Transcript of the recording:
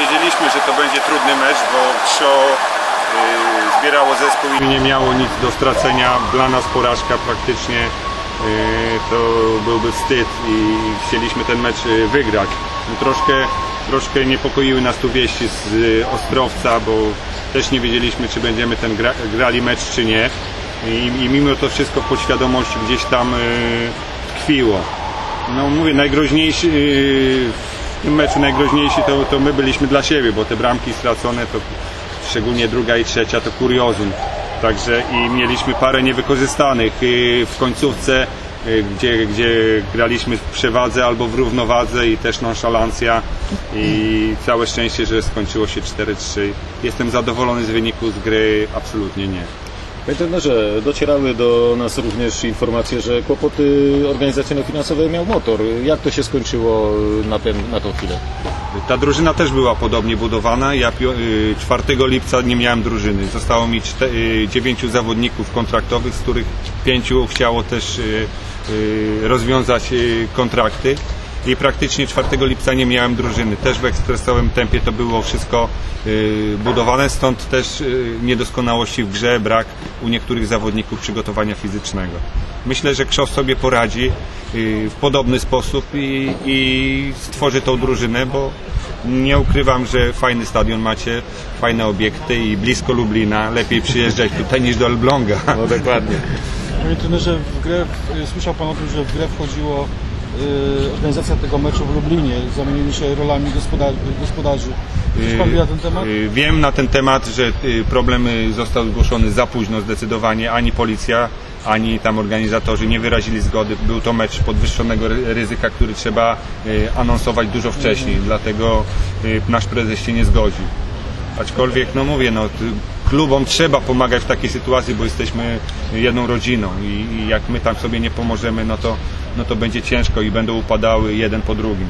wiedzieliśmy, że to będzie trudny mecz, bo Krzo y, zbierało zespół i nie miało nic do stracenia. Dla nas porażka praktycznie y, to byłby wstyd i chcieliśmy ten mecz y, wygrać. No, troszkę, troszkę niepokoiły nas tu wieści z Ostrowca, bo też nie wiedzieliśmy, czy będziemy ten gra, grali mecz, czy nie. I, I mimo to wszystko podświadomości gdzieś tam tkwiło. No mówię, najgroźniejszy w tym meczu najgroźniejsi to, to my byliśmy dla siebie, bo te bramki stracone to szczególnie druga i trzecia to kuriozum. Także i mieliśmy parę niewykorzystanych yy, w końcówce, yy, gdzie, gdzie graliśmy w przewadze albo w równowadze i też nonszalancja i całe szczęście, że skończyło się 4-3. Jestem zadowolony z wyniku z gry? Absolutnie nie. Panie trenerze, docierały do nas również informacje, że kłopoty organizacyjno-finansowe miał motor. Jak to się skończyło na, ten, na tą chwilę? Ta drużyna też była podobnie budowana. Ja pio- y, 4 lipca nie miałem drużyny. Zostało mi 9 zawodników kontraktowych, z których 5 chciało też y, y, rozwiązać y, kontrakty. I praktycznie 4 lipca nie miałem drużyny. Też w ekspresowym tempie to było wszystko y, budowane, stąd też y, niedoskonałości w grze, brak u niektórych zawodników przygotowania fizycznego. Myślę, że Krzow sobie poradzi y, w podobny sposób i, i stworzy tą drużynę, bo nie ukrywam, że fajny stadion macie, fajne obiekty i blisko Lublina. Lepiej przyjeżdżać tutaj niż do Elbląga. No dokładnie. Panie trenerze, w grę, słyszał Pan o tym, że w grę wchodziło organizacja tego meczu w Lublinie. Zamienili się rolami gospodarzy. gospodarzy. Czy Pan wie na ten temat? Y, Wiem na ten temat, że y, problem y, został zgłoszony za późno zdecydowanie. Ani policja, ani tam organizatorzy nie wyrazili zgody. Był to mecz podwyższonego ry- ryzyka, który trzeba y, anonsować dużo wcześniej. Dlatego y, nasz prezes się nie zgodził. Aczkolwiek, no mówię, no, klubom trzeba pomagać w takiej sytuacji, bo jesteśmy jedną rodziną i, i jak my tam sobie nie pomożemy, no to, no to będzie ciężko i będą upadały jeden po drugim.